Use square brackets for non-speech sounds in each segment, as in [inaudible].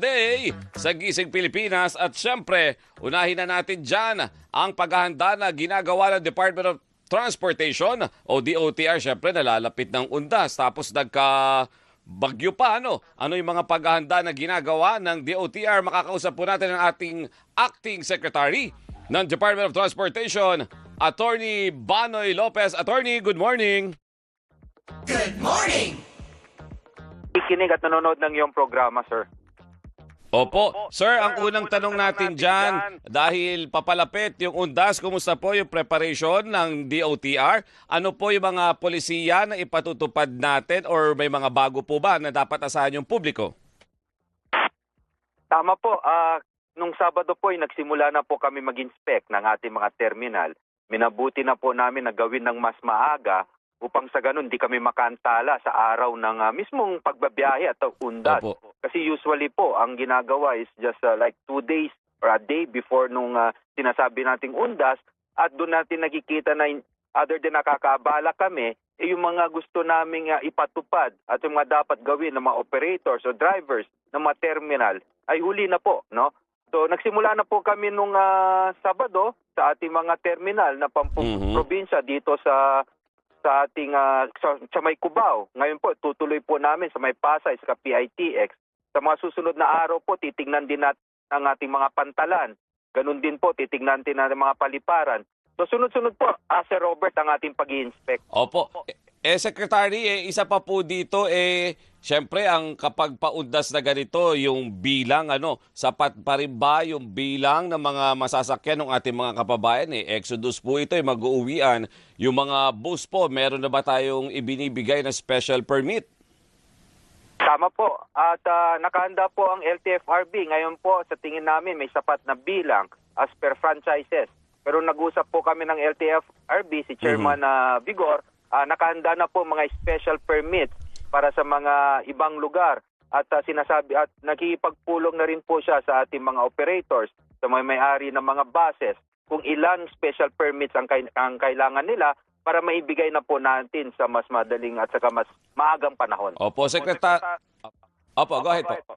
Day sa Gising Pilipinas at syempre, unahin na natin dyan ang paghahanda na ginagawa ng Department of Transportation o DOTR. Syempre, nalalapit ng undas tapos nagka bagyo pa. Ano? ano yung mga paghahanda na ginagawa ng DOTR? Makakausap po natin ang ating Acting Secretary ng Department of Transportation, Attorney Banoy Lopez. Attorney, good morning. Ikinig at nanonood ng iyong programa, sir. Opo. Sir, ang unang tanong natin dyan, dahil papalapit yung undas, kumusta po yung preparation ng DOTR? Ano po yung mga polisiya na ipatutupad natin or may mga bago po ba na dapat asahan yung publiko? Tama po, ah, nung Sabado po nagsimula na po kami mag-inspect ng ating mga terminal. Minabuti na po namin na gawin ng mas maaga upang sa ganun di kami makantala sa araw ng ah, mismong pagbabiyahe at undas. Opo. Kasi usually po, ang ginagawa is just ah, like two days or a day before nung ah, sinasabi nating undas at doon natin nakikita na other than nakakaabala kami, eh, yung mga gusto naming ah, ipatupad at yung mga dapat gawin ng mga operators o drivers ng mga terminal ay huli na po, no? So nagsimula na po kami nung ah, Sabado sa ating mga terminal na pampung Mhm. probinsya dito sa sa ating ah, sa, sa may Cubao. Ngayon po tutuloy po namin sa may Pasay sa PITX. Sa mga susunod na araw po titingnan din natin ang ating mga pantalan. Ganun din po titingnan din natin mga paliparan. So sunod-sunod po, ah, Sir Robert, ang ating pag inspect Opo. Eh, Secretary, eh, isa pa po dito, eh, syempre, ang kapag paundas na ganito, yung bilang, ano, sapat pa rin ba yung bilang ng mga masasakyan ng ating mga kapabayan? Eh, Exodus po ito, eh, mag-uuwian. Yung mga bus po, meron na ba tayong ibinibigay na special permit? Tama po. At ah, nakahanda po ang LTFRB. Ngayon po, sa tingin namin, may sapat na bilang as per franchises. Pero nag-usap po kami ng LTFRB, si Chairman ah, Vigor, ah, nakahanda na po mga special permits para sa mga ibang lugar. At ah, sinasabi at nakikipagpulong na rin po siya sa ating mga operators, sa mga may-ari ng mga buses, kung ilan special permits ang, kay- ang kailangan nila para maibigay na po natin sa mas madaling at saka mas maagang panahon. Opo, Secretary. Opo, go ahead po.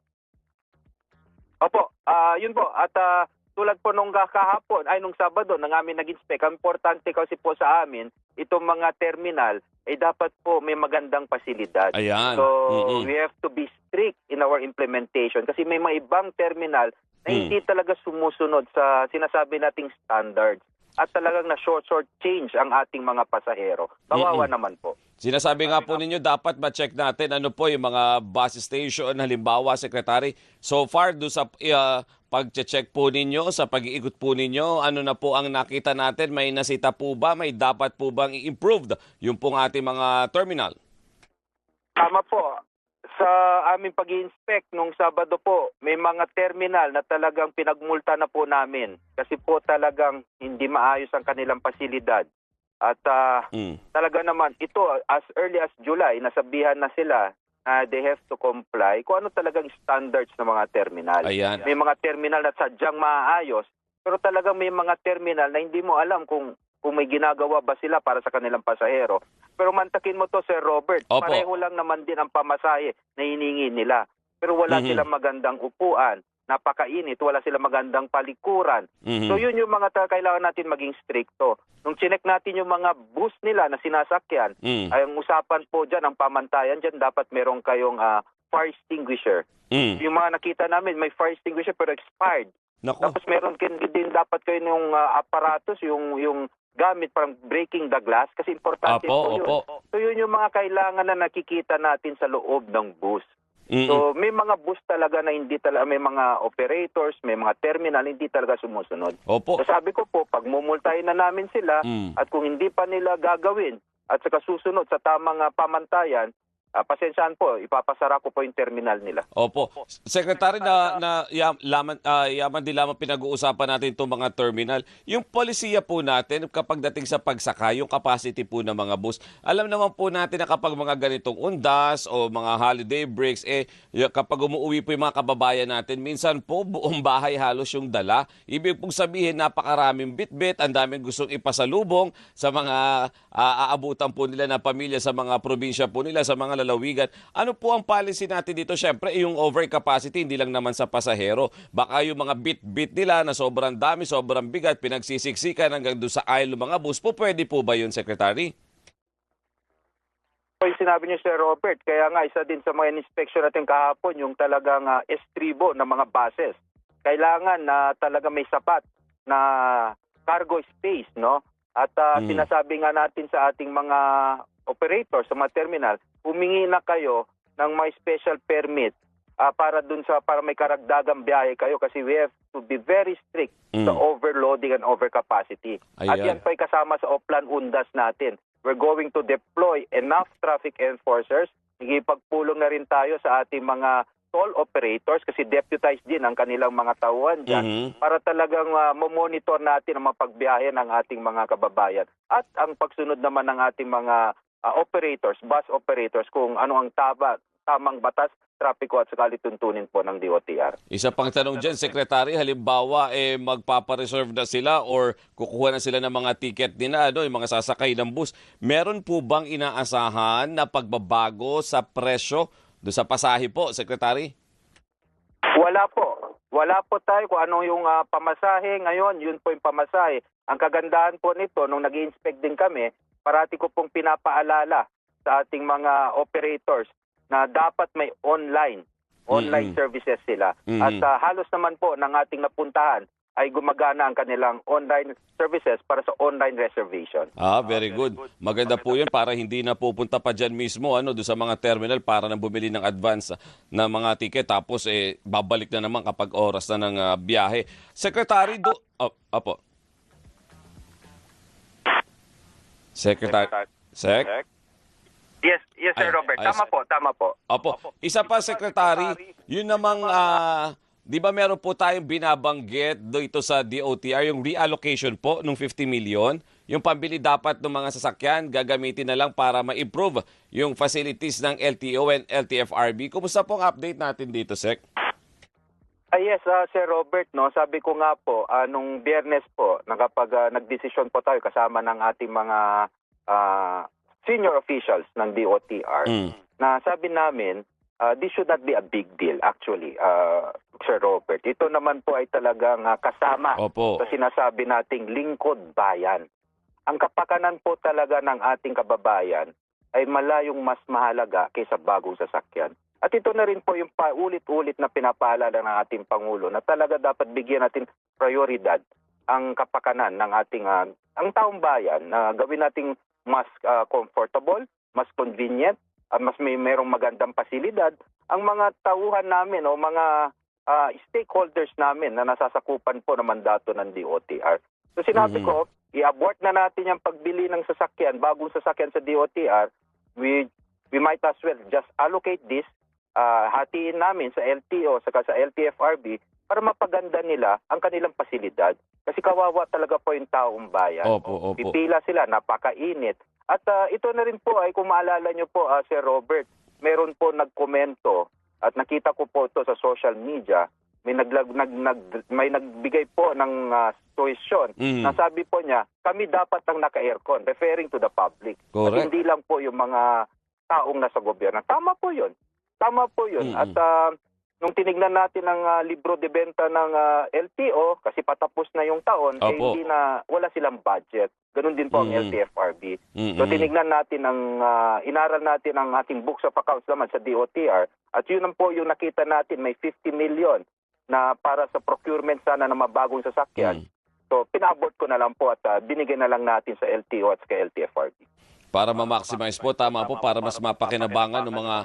Opo, ah yun po. At ah, tulad po nung kahapon, ay nung Sabado, nang amin nag-inspect, ang importante kasi po sa amin, itong mga terminal, ay dapat po may magandang pasilidad. Ayan. So, Mm-mm. we have to be strict in our implementation kasi may mga ibang terminal na Mm. hindi talaga sumusunod sa sinasabi nating standards at talagang na short short change ang ating mga pasahero. Kawawa naman po. Sinasabi nga po ninyo, dapat ma-check natin ano po yung mga bus station, halimbawa, Secretary. So far, do sa uh, pag-check po ninyo, sa pag-iikot po ninyo, ano na po ang nakita natin? May nasita po ba? May dapat po bang i-improved yung pong ating mga terminal? Tama po. Sa aming pag inspect nung Sabado po, may mga terminal na talagang pinagmulta na po namin kasi po talagang hindi maayos ang kanilang pasilidad. At ah, Mm. talaga naman, ito as early as July, nasabihan na sila na they have to comply kung ano talagang standards ng mga terminal. Ayan. May mga terminal na sadyang maayos, pero talagang may mga terminal na hindi mo alam kung kung may ginagawa ba sila para sa kanilang pasahero. Pero mantakin mo to, Sir Robert, Opo. pareho lang naman din ang pamasahe na hiningi nila. Pero wala Mhm. silang magandang upuan, napakainit, wala silang magandang palikuran. Mhm. So yun yung mga kailangan natin maging stricto. Nung chinek natin yung mga bus nila na sinasakyan, Mm. ay ang usapan po dyan, ang pamantayan dyan, dapat meron kayong ah, fire extinguisher. Mm. Yung mga nakita namin, may fire extinguisher pero expired. Nako. Tapos meron kin din dapat kayo ng ah, aparatos, yung yung gamit parang breaking the glass kasi importante Apo, po yun. opo. So yun yung mga kailangan na nakikita natin sa loob ng bus. Mm-mm. So may mga bus talaga na hindi talaga, may mga operators, may mga terminal hindi talaga sumusunod. Opo. So sabi ko po, pag mumultahin na namin sila Mm. at kung hindi pa nila gagawin at saka susunod sa tamang ah, pamantayan, ah, pasensyahan po, ipapasara ko po yung terminal nila. Opo. Secretary na, na yam, laman, ah, yaman din lamang pinag-uusapan natin itong mga terminal. Yung polisiya po natin kapag dating sa pagsakay, yung capacity po ng mga bus, alam naman po natin na kapag mga ganitong undas o mga holiday breaks, eh, kapag umuwi po yung mga kababayan natin, minsan po buong bahay halos yung dala. Ibig pong sabihin, napakaraming bitbit, ang daming gustong ipasalubong sa mga ah, aabutan po nila na pamilya sa mga probinsya po nila, sa mga lalawigan. Ano po ang policy natin dito? Siyempre, yung overcapacity, hindi lang naman sa pasahero. Baka yung mga bit-bit nila na sobrang dami, sobrang bigat, pinagsisiksikan hanggang doon sa aisle mga bus po, pwede po ba yun, Secretary? So, yung sinabi niyo Sir Robert, kaya nga isa din sa mga inspection natin kahapon yung talagang ah, estribo ng mga buses. Kailangan na talaga may sapat na cargo space, no? At ah, Mm. sinasabi nga natin sa ating mga operators sa mga terminal, humingi na kayo ng may special permit ah, para dun sa para may karagdagang biyahe kayo kasi we have to be very strict Mm. sa overloading and overcapacity. At yan pa ay kasama sa Oplan Undas natin. We're going to deploy enough traffic enforcers. Igipagpulong na rin tayo sa ating mga toll operators kasi deputized din ang kanilang mga tauhan dyan Mhm. para talagang uh, monitor natin ang mapagbiyahe ng ating mga kababayan. At ang pagsunod naman ng ating mga uh, operators, bus operators kung ano ang tama, tamang batas, trapiko at sakali tuntunin po ng DOTR. Isa pang tanong dyan, Secretary, halimbawa eh, magpapareserve na sila or kukuha na sila ng mga ticket nila, ano, yung mga sasakay ng bus. Meron po bang inaasahan na pagbabago sa presyo do sa pasahe po, Secretary? Wala po. Wala po tayo kung ano yung ah, pamasahe ngayon, yun po yung pamasahe. Ang kagandahan po nito, nung nag inspect din kami, parati ko pong pinapaalala sa ating mga operators na dapat may online, online Mhm. services sila. Mhm. At ah, halos naman po ng ating napuntahan ay gumagana ang kanilang online services para sa online reservation. Ah, very good. Maganda po yun para hindi na pupunta pa dyan mismo ano, do sa mga terminal para na bumili ng advance na mga ticket tapos eh, babalik na naman kapag oras na ng ah, biyahe. Secretary, do... Oh, apo. Secretary... Sec? Yes, yes Sir Ay, Robert. ay, Tama po, tama po. Opo. Isa pa, Secretary, yun namang, ah, di ba meron po tayong binabanggit dito sa DOTR, yung reallocation po ng 50 million, yung pambili dapat ng mga sasakyan, gagamitin na lang para ma-improve yung facilities ng LTO and LTFRB. Kumusta pong update natin dito, Sec? Ah, yes, ah, Sir Robert, no, sabi ko nga po, ah, nung biyernes po, nakapag ah, nagdesisyon po tayo kasama ng ating mga ah, senior officials ng DOTR, Mm. na sabi namin, ah, this should not be a big deal actually, ah, Sir Robert. Ito naman po ay talagang ah, kasama Opo. sa sinasabi nating lingkod bayan. Ang kapakanan po talaga ng ating kababayan ay malayong mas mahalaga kaysa bagong sasakyan. At ito na rin po yung paulit-ulit na pinapaalala ng ating Pangulo na talaga dapat bigyan natin prioridad ang kapakanan ng ating ah, ang taong bayan na gawin nating mas ah, comfortable, mas convenient, at mas may merong magandang pasilidad ang mga tauhan namin o mga ah, stakeholders namin na nasasakupan po ng mandato ng DOTR. So sinabi Mhm. ko, i-abort na natin yung pagbili ng sasakyan, bagong sasakyan sa DOTR. We we might as well just allocate this, ah, hatiin namin sa LTO saka sa LTFRB para mapaganda nila ang kanilang pasilidad. Kasi kawawa talaga po yung taong bayan. Opo, opo. Pipila sila, napakainit. At ah, ito na rin po ay kung maalala nyo po, ah, Sir Robert, meron po nagkomento at nakita ko po ito sa social media. May naglag, nag, nag, may nagbigay po ng ah, tuition. Mm. Na sabi po niya, kami dapat ang naka-aircon, referring to the public. At hindi lang po yung mga taong nasa gobyerno. Tama po yun. Tama po yun. Mm-mm. At ah, nung tinignan natin ang ah, libro de benta ng ah, LTO, kasi patapos na yung taon, eh, Opo. hindi na, wala silang budget. Ganun din po ang Mm. LTFRB. Mm-mm. So tinignan natin ang ah, inaral natin ang ating books of accounts naman sa DOTR at yun ang po yung nakita natin may 50 million na para sa procurement sana ng mga bagong sasakyan. Mm. So pinabot ko na lang po at ah, binigay na lang natin sa LTO at sa LTFRB. Para ma-maximize po, tama po, para mas mapakinabangan ng mga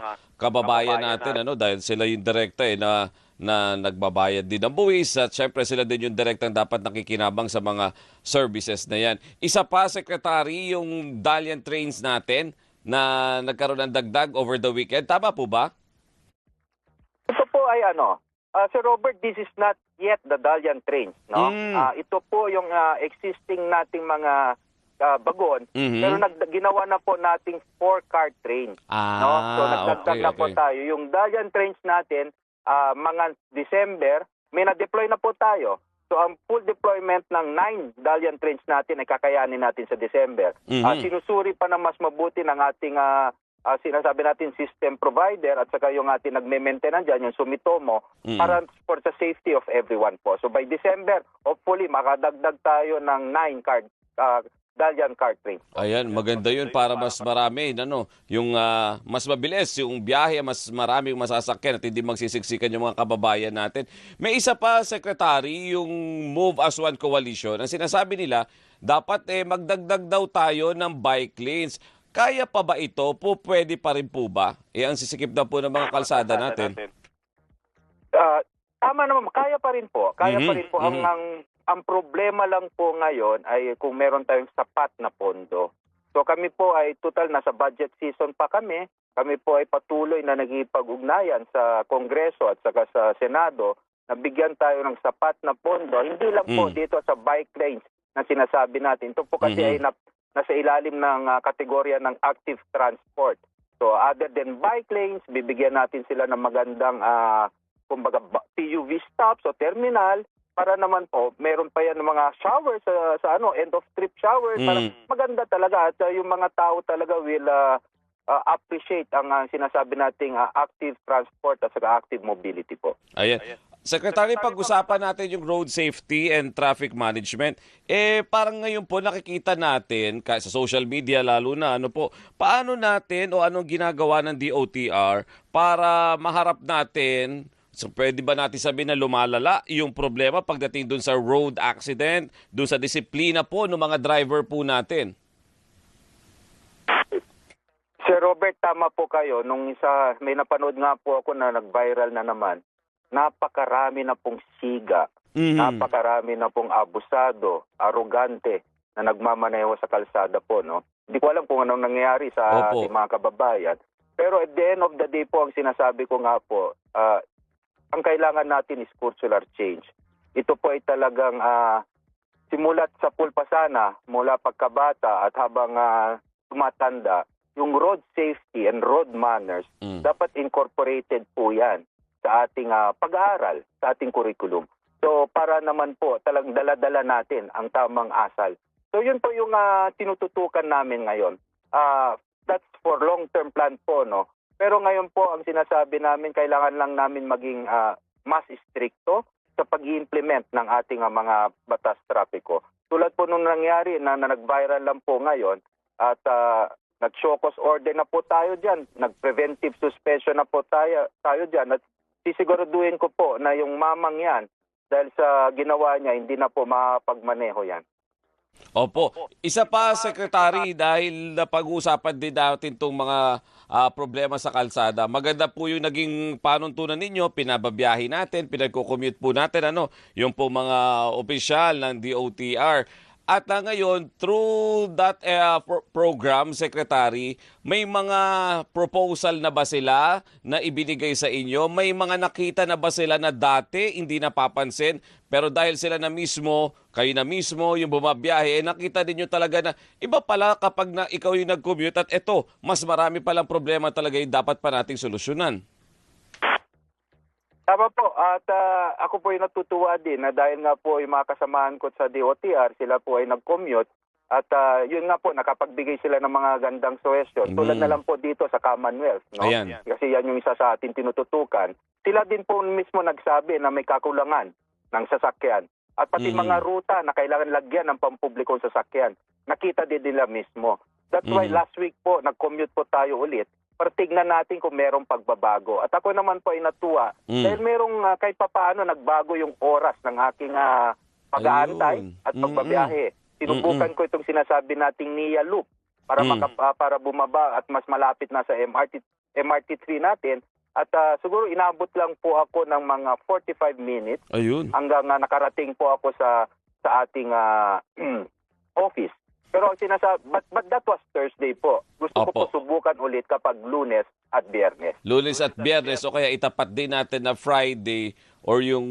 kababayan natin, ano, dahil sila yung direkta eh, na, na nagbabayad din ng buwis at syempre sila din yung direktang dapat nakikinabang sa mga services na yan. Isa pa, Secretary, yung Dalian trains natin na nagkaroon ng dagdag over the weekend. Tama po ba? Ito po ay ano, ah, Sir Robert, this is not yet the Dalian trains, no? Mm. Ah, ito po yung ah, existing nating mga ah, bagon, Mhm. pero nag, ginawa na po nating four-car trains. Ah, no? So nagdagdag okay, na po okay. tayo. Yung Dalian trains natin, ah, mga December, may na-deploy na po tayo. So ang full deployment ng nine Dalian trains natin ay kakayanin natin sa December. Mhm. Ah, sinusuri pa ng mas mabuti ng ating ah, ah, sinasabi natin system provider at saka yung ating nagme-maintain dyan, yung Sumitomo, Mm. para for the safety of everyone po. So by December, hopefully makadagdag tayo ng 9 card uh, Dalian card trains. Ayan, maganda yun para mas marami, ano, yung ah, mas mabilis, yung biyahe, mas maraming masasakyan at hindi magsisiksikan yung mga kababayan natin. May isa pa, Secretary, yung Move as One Coalition. Ang sinasabi nila, dapat eh, magdagdag daw tayo ng bike lanes. Kaya pa ba ito? Po, pwede pa rin po ba? Eh, ang sisikip na po ng mga kalsada natin. Ah, tama naman, kaya pa rin po. Kaya pa Mhm, rin po. Mhm. ang, ang problema lang po ngayon ay kung meron tayong sapat na pondo. So kami po ay total nasa budget season pa kami. Kami po ay patuloy na nagipag-ugnayan sa Kongreso at saka sa Senado na bigyan tayo ng sapat na pondo. Hindi lang po Mm. dito sa bike lanes na sinasabi natin. Ito po kasi Mhm. ay na, nasa ilalim ng ah, kategorya ng active transport. So other than bike lanes, bibigyan natin sila ng magandang ah, kumbaga ba- PUV stops o terminal para naman po meron pa yan ng mga showers sa, sa ano end of trip showers para Mm. maganda talaga at ah, yung mga tao talaga will ah, ah, appreciate ang ah, sinasabi nating ah, active transport at saka active mobility po. Ayan. Secretary, pag-usapan natin yung road safety and traffic management. Eh, parang ngayon po nakikita natin, sa social media lalo na, ano po, paano natin o anong ginagawa ng DOTR para maharap natin So, pwede ba natin sabihin na lumalala yung problema pagdating dun sa road accident, dun sa disiplina po ng mga driver po natin? Sir Robert, tama po kayo. Nung isa, may napanood nga po ako na nag-viral na naman. Napakarami na pong siga Mhm. napakarami na pong abusado, arugante na nagmamaneho sa kalsada po, no? Hindi ko alam kung anong nangyayari sa Opo. ating mga kababayan. Pero at the end of the day po, ang sinasabi ko nga po, ah, ang kailangan natin is cultural change. Ito po ay talagang ah, simulat sa pulpasana, mula pagkabata at habang ah, tumatanda, yung road safety and road manners, Mm. dapat incorporated po yan sa ating ah, pag-aaral, sa ating curriculum. So para naman po talagang dala-dala natin ang tamang asal. So yun po yung ah, tinututukan namin ngayon. Ah, that's for long-term plan po, no? Pero ngayon po ang sinasabi namin kailangan lang namin maging ah, mas stricto sa pag-implement ng ating ah, mga batas trapiko. Tulad po nung nangyari na, na nag-viral lang po ngayon at ah, nag-show cause order na po tayo diyan, nag-preventive suspension na po tayo tayo diyan at sisiguraduhin ko po na yung mamang yan dahil sa ginawa niya hindi na po mapagmaneho yan. Opo. Isa pa, Secretary, dahil napag-uusapan din natin itong mga ah, problema sa kalsada. Maganda po yung naging panuntunan ninyo, pinababiyahe natin, pinagko-commute po natin, ano, yung po mga opisyal ng DOTR. At ah, ngayon, through that pro- program, Secretary, may mga proposal na ba sila na ibinigay sa inyo? May mga nakita na ba sila na dati hindi napapansin? Pero dahil sila na mismo, kayo na mismo, yung bumabiyahe, eh, nakita ninyo talaga na iba pala kapag na ikaw yung nag-commute at eto, mas marami palang problema talaga yung dapat pa nating solusyonan. Tama po. At ah, ako po ay natutuwa din na dahil nga po yung mga kasamahan ko sa DOTR, sila po ay nag-commute. At ah, yun nga po, nakapagbigay sila ng mga gandang suggestion. Tulad Mm. na lang po dito sa Commonwealth. No? Ayan. Kasi yan yung isa sa atin tinututukan. Sila din po mismo nagsabi na may kakulangan ng sasakyan. At pati Mhm. mga ruta na kailangan lagyan ng pampublikong sasakyan. Nakita din nila mismo. That's why Mhm. last week po, nag-commute po tayo ulit para tignan natin kung merong pagbabago. At ako naman po ay natuwa Mm. dahil merong ah, kahit papaano nagbago yung oras ng aking ah, pag-aantay at pagbabiyahe. Sinubukan ko itong sinasabi nating NIA loop para Mm. maka- ah, para bumaba at mas malapit na sa MRT MRT3 natin at ah, siguro inabot lang po ako ng mga 45 minutes Ayun. hanggang ah, nakarating po ako sa sa ating ah, [clears throat] office. Pero ang sinasabi, but, but that was Thursday po. Gusto ko Opo. po subukan ulit kapag lunes at biyernes. Lunes at Biyernes o kaya itapat din natin na Friday or yung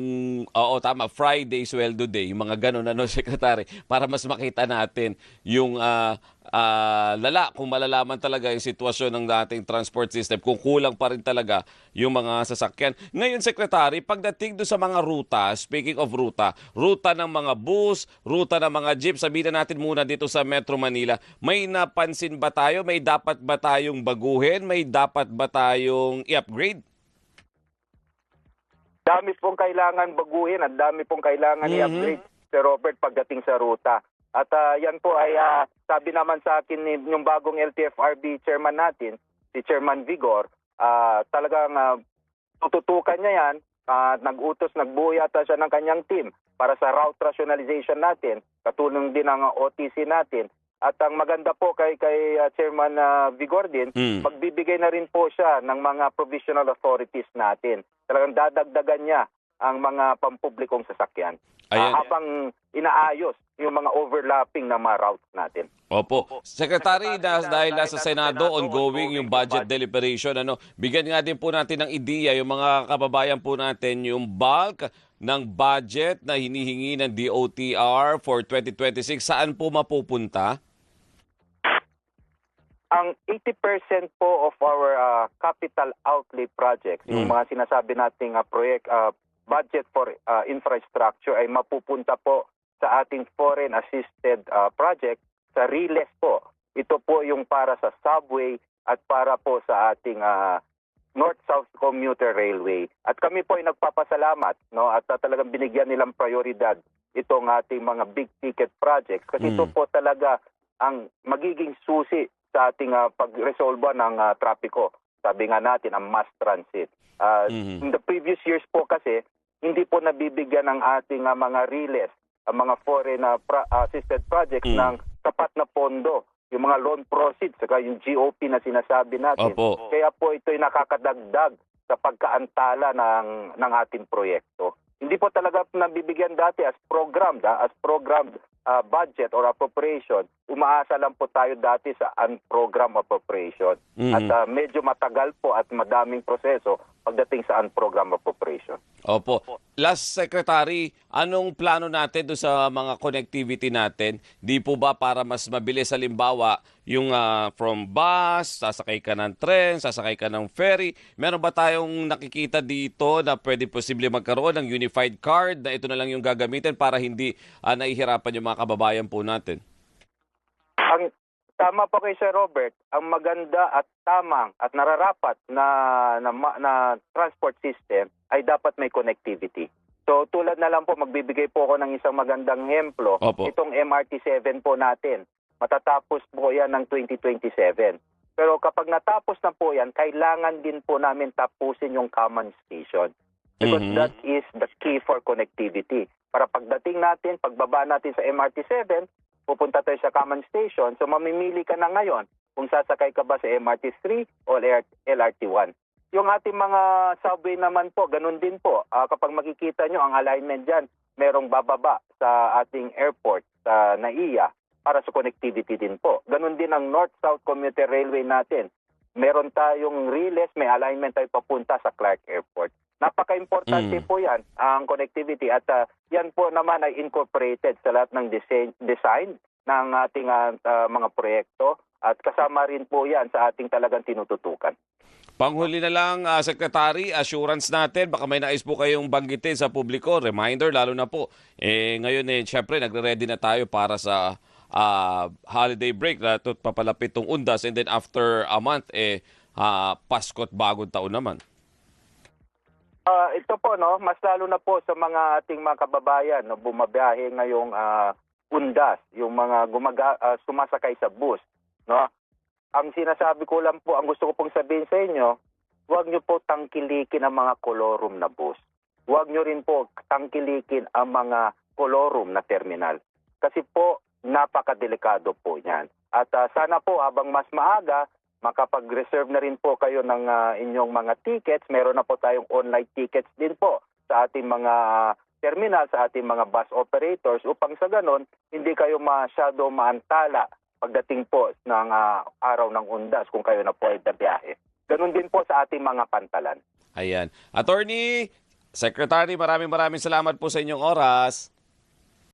oo tama Friday sweldo day yung mga ganun ano [laughs] secretary para mas makita natin yung ah, ah, lala kung malalaman talaga yung sitwasyon ng dating transport system kung kulang pa rin talaga yung mga sasakyan. Ngayon, Secretary, pagdating do sa mga ruta, speaking of ruta, ruta ng mga bus, ruta ng mga jeep, sabihin na natin muna dito sa Metro Manila, may napansin ba tayo? May dapat ba tayong baguhin? May dapat ba tayong i-upgrade? Dami pong kailangan baguhin at dami pong kailangan Mhm. i-upgrade, Sir Robert, pagdating sa ruta. At ah, yan po ay ah, sabi naman sa akin ni yung bagong LTFRB chairman natin, si Chairman Vigor, ah, talagang ah, tututukan niya yan. at nag-utos, nagbuo yata siya ng kanyang team para sa route rationalization natin, katulong din ang OTC natin. At ang maganda po kay kay ah, Chairman ah, Vigor din, Mm. magbibigay na rin po siya ng mga provisional authorities natin. Talagang dadagdagan niya ang mga pampublikong sasakyan. Ayan. Ah, habang inaayos yung mga overlapping na mga routes natin. Opo. Secretary, na, dahil nasa Senado, ongoing yung budget deliberation, ano, bigyan nga din po natin ng ideya yung mga kababayan po natin yung bulk ng budget na hinihingi ng DOTR for 2026. Saan po mapupunta? Ang 80% po of our ah, capital outlay projects, yung Mm. mga sinasabi nating ah, project ah, budget for ah, infrastructure ay mapupunta po sa ating foreign assisted ah, project sa RILES po. Ito po yung para sa subway at para po sa ating ah, North-South Commuter Railway. At kami po ay nagpapasalamat no at ah, talagang binigyan nilang prioridad itong ating mga big ticket projects kasi ito Mm. po talaga ang magiging susi sa ating ah, pagresolba ng ah, trapiko. Sabi nga natin, ang mass transit. Ah, Mhm. In the previous years po kasi, hindi po nabibigyan ng ating ah, mga RILES, ang mga foreign ah, pra- assisted projects Mm. ng sapat na pondo. Yung mga loan proceeds, saka yung GOP na sinasabi natin. Opo. Kaya po ito'y nakakadagdag sa pagkaantala ng, ng ating proyekto. Hindi po talaga nabibigyan dati as programmed, ah, as programmed ah, budget or appropriation. Umaasa lang po tayo dati sa unprogrammed appropriation. Mhm. At ah, medyo matagal po at madaming proseso pagdating sa unprogrammed appropriation. Opo. Last Secretary, anong plano natin do sa mga connectivity natin? Di po ba para mas mabilis halimbawa yung ah, from bus, sasakay ka ng tren, sasakay ka ng ferry? Meron ba tayong nakikita dito na pwede posible magkaroon ng unified card na ito na lang yung gagamitin para hindi ah, nahihirapan yung mga kababayan po natin? Ang tama po kay Sir Robert, ang maganda at tamang at nararapat na na, na transport system ay dapat may connectivity. So tulad na lang po magbibigay po ako ng isang magandang ehemplo, Opo. itong MRT7 po natin. Matatapos po 'yan ng 2027. Pero kapag natapos na po 'yan, kailangan din po namin tapusin yung common station. Because Mhm. that is the key for connectivity. Para pagdating natin, pagbaba natin sa MRT7, pupunta tayo sa common station. So mamimili ka na ngayon kung sasakay ka ba sa MRT3 o LRT1. Yung ating mga subway naman po, ganun din po. Ah, kapag makikita nyo ang alignment dyan, merong bababa sa ating airport sa NAIA para sa connectivity din po. Ganun din ang North-South Commuter Railway natin. Meron tayong relays, may alignment tayo papunta sa Clark Airport. Napaka-importante Mm. po yan, ang connectivity. At ah, yan po naman ay incorporated sa lahat ng design, design ng ating ah, mga proyekto. At kasama rin po yan sa ating talagang tinututukan. Panghuli na lang, ah, Secretary, assurance natin, baka may nais po kayong banggitin sa publiko, reminder lalo na po. Eh, ngayon eh, syempre, nagre-ready na tayo para sa ah, holiday break na ito papalapit tong undas and then after a month, eh, ah, Pasko at bagong taon naman. Ah, ito po no, mas lalo na po sa mga ating mga kababayan no bumabiyahe ngayong ah, undas, yung mga gumaga, ah, sumasakay sa bus, no. Ang sinasabi ko lang po, ang gusto ko pong sabihin sa inyo, huwag niyo po tangkilikin ang mga kolorum na bus. Huwag niyo rin po tangkilikin ang mga kolorum na terminal. Kasi po, napakadelikado po yan. At ah, sana po, habang mas maaga, makapag-reserve na rin po kayo ng ah, inyong mga tickets. Meron na po tayong online tickets din po sa ating mga terminal, sa ating mga bus operators upang sa ganon, hindi kayo masyado maantala pagdating po ng ah, araw ng undas kung kayo na po ay biyahe. Ganon din po sa ating mga pantalan. Ayan. Attorney, Secretary, maraming maraming salamat po sa inyong oras.